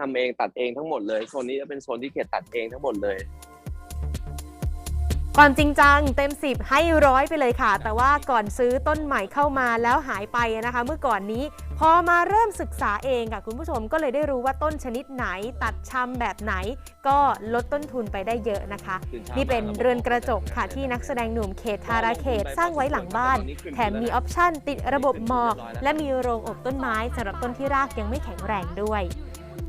ทำเองตัดเองทั้งหมดเลยโซนนี้จะเป็นโซนที่เขตตัดเองทั้งหมดเลยความจริงจังเต็ม 10 ให้ร้อยไปเลยค่ะ แต่ว่าก่อนซื้อต้นใหม่เข้ามาแล้วหายไปนะคะ เมื่อก่อนนี้พอมาเริ่มศึกษาเองค่ะ คุณผู้ชมก็เลยได้รู้ว่าต้นชนิดไหนตัดชำแบบไหน ก็ลดต้นทุนไปได้เยอะนะคะ นี่เป็นเรือนกระจกค่ะที่นักแสดงหนุ่มเขตทาราเขตสร้างไว้หลังบ้าน แถมมีออปชั่นติดระบบหมอก และมีโรงอบต้นไม้สำหรับต้นที่รากยังไม่แข็งแรงด้วย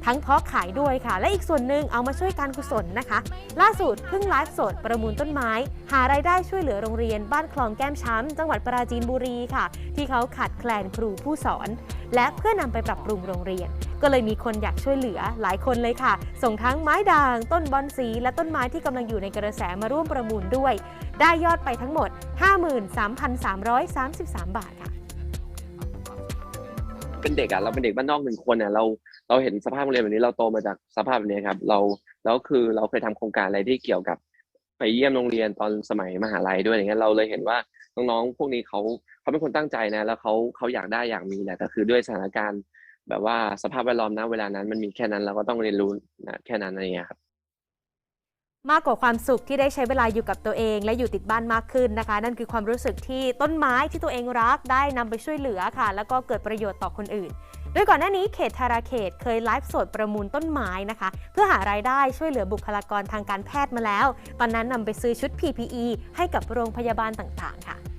ทั้งเพาะขายด้วยค่ะ และอีกส่วนหนึ่งเอามาช่วยการกุศลนะคะ ล่าสุดเพิ่งไลฟ์สดประมูลต้นไม้ หารายได้ช่วยเหลือโรงเรียนบ้านคลองแก้มช้ำจังหวัดปราจีนบุรีค่ะ ที่เขาขาดแคลนครูผู้สอน และเพื่อนำไปปรับปรุงโรงเรียน ก็เลยมีคนอยากช่วยเหลือหลายคนเลยค่ะ ส่งทั้งไม้ด่าง ต้นบอนสี และต้นไม้ที่กำลังอยู่ในกระแสมาร่วมประมูลด้วย ได้ยอดไปทั้งหมด 53,333 บาทค่ะ เป็นเด็กอะเราเป็นเด็กบ้านนอกหนึ่งคนอะเราเราเห็นสภาพโรงเรียนแบบนี้เราโตมาจากสภาพแบบนี้ครับ เราแล้วคือเราเคยทำโครงการอะไรที่เกี่ยวกับไปเยี่ยมโรงเรียนตอนสมัยมหาลัยด้วยอย่างเงี้ยเราเลยเห็นว่าน้องๆพวกนี้เขาเขาเป็นคนตั้งใจนะ แล้วเขาเขาอยากได้อยากมีแหละแต่คือด้วยสถานการณ์ แบบว่าสภาพแวดล้อมนะเวลานั้นมันมีแค่นั้นเราก็ต้องเรียนรู้นะแค่นั้นอะไรเงี้ยครับ มากกว่าความสุขที่ได้ใช้เวลาอยู่กับตัวเอง และอยู่ติดบ้านมากขึ้นนะคะ นั่นคือความรู้สึกที่ต้นไม้ที่ตัวเองรักได้นำไปช่วยเหลือค่ะ แล้วก็เกิดประโยชน์ต่อคนอื่น โดยก่อนหน้านี้เขตธาราเขตเคยไลฟ์สดประมูลต้นไม้นะคะ เพื่อหารายได้ช่วยเหลือบุคลากรทางการแพทย์มาแล้ว ตอนนั้นนำไปซื้อชุด PPE ให้กับโรงพยาบาลต่างๆ ค่ะ